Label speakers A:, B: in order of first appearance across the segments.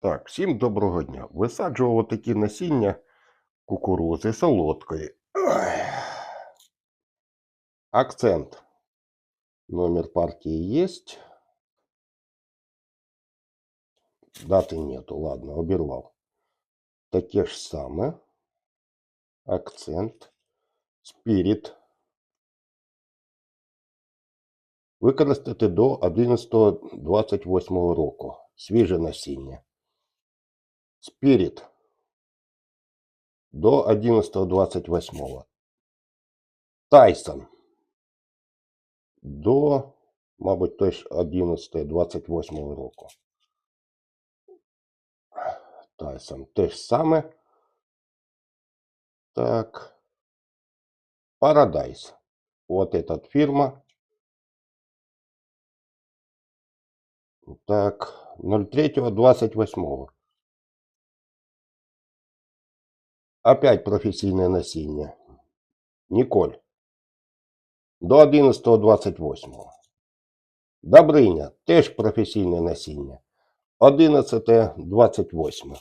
A: Так, всім доброго дня. Висаджував такі насіння кукурузи солодкої. Акцент. Номер партии есть. Даты нету. Ладно, обірвав. Таке ж саме. Акцент. Спіріт. Використати до 11.28 року. Свіже насіння. Спіріт. До 11.28. Тайсон. До, мабуть, теж 11.28 року. Тайсон. Те ж саме. Так. Paradise. Вот эта фирма. Так, 03.28. Опять професійне насіння. Ніколь. До 11.28. Добриня. Теж професійне насіння. 11.28.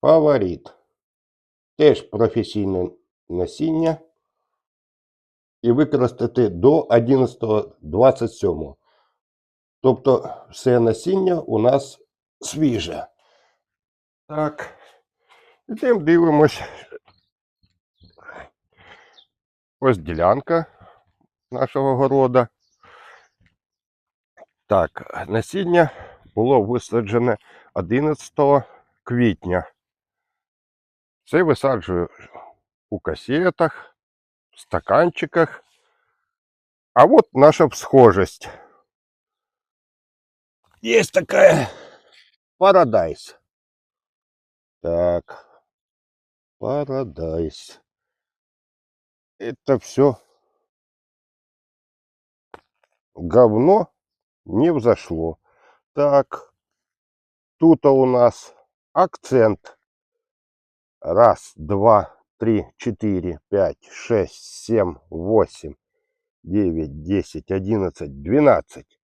A: Фаворит. Теж професійне насіння. І використати до 11.27. Тобто все насіння у нас свіже. Так. Ідемо дивимось. Ось ділянка нашого города. Так, насіння було висаджене 11 квітня. Це висаджую у касетах, в стаканчиках. А вот наша схожесть. Есть такая Парадайс. Так. Парадайс. Это все говно не взошло. Так. Тут у нас акцент. Раз, два, три, четыре, пять, шесть, семь, восемь, девять, десять, одиннадцать, двенадцать.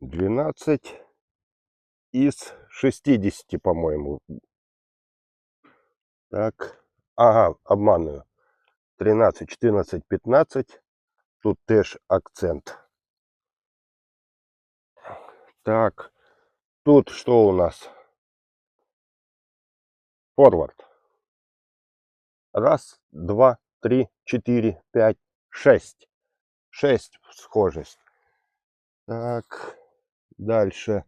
A: Двенадцать из шестидесяти, по-моему. Так. Ага, обманываю. 13, 14, 15. Тут теж акцент. Так. Тут что у нас? Форвард. Раз, два, три, четыре, пять, шесть. Шесть схожесть. Так. Дальше.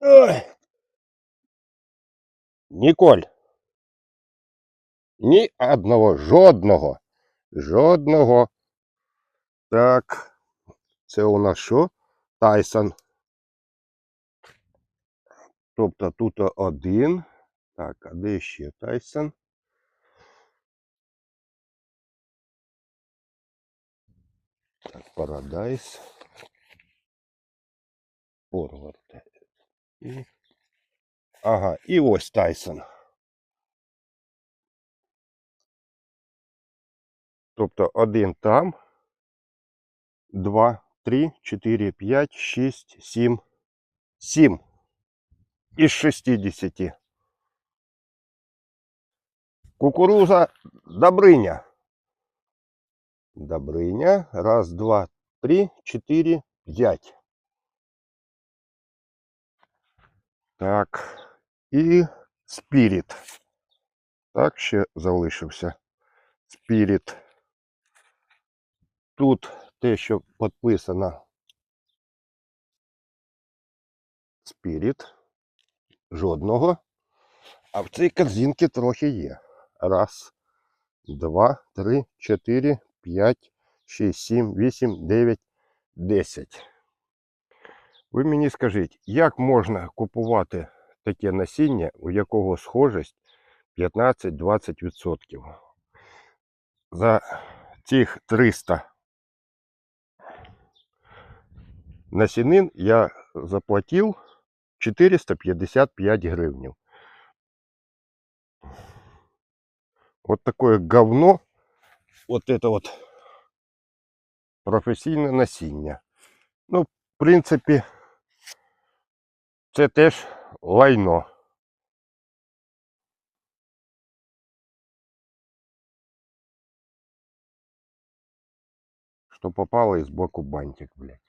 A: Ой. Ніколь. Ні одного, жодного. Жодного. Так. Це у нас що? Тайсон. Тобто тут один. Так, а де ще Тайсон? Так, Парадайс. Форвард. Ага, і ось Тайсон. Тобто один там, два, три, чотири, п'ять, шість, сім, сім із 60. Кукуруза Добриня. Добриня. Раз, два, три, чотири, п'ять. Так. І спіріт. Так, ще залишився. Спіріт. Тут те, що підписано. Спіріт. Жодного. А в цій корзинці трохи є. Раз, два, три, чотири, п'ять, шість, сім, вісім, дев'ять, десять. Ви мені скажіть, як можна купувати таке насіння, у якого схожість 15-20%? За цих 300 насінин я заплатив 455 гривнів. Вот такое говно. Вот это вот професійне насіння. Ну, в принципі, це теж лайно. Что попало из сбоку бантик блядь.